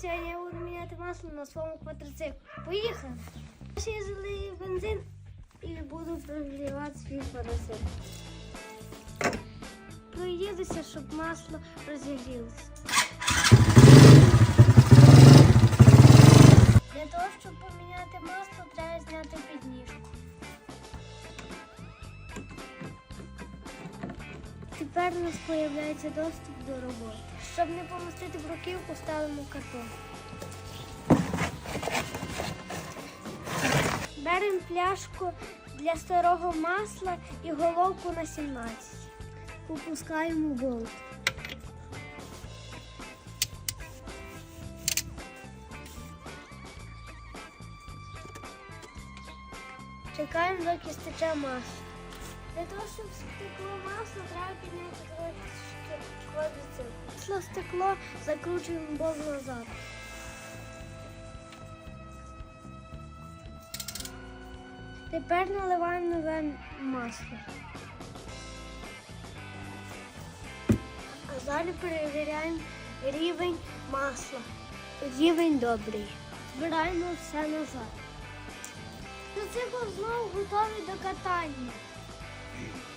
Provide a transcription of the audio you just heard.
Сьогодні я буду міняти масло на своєму квадроциклу. Поїхали! Я залию бензин і буду прогрівати свій квадроцикл. Проїдуся, щоб масло розігрілося. Тепер у нас з'являється доступ до роботи. Щоб не помістити бруківку, ставимо картон. Беремо пляшку для старого масла і головку на 17. Попускаємо болт. Чекаємо, доки стече масло. Для того, щоб стекло масло, треба підняти трошки квадроцикл. Масло стекло, закручуємо болт назад. Тепер наливаємо нове масло. А далі перевіряємо рівень масла. Рівень добрий. Збираємо все назад. Мотоцикл знову готовий до катання. Thank you.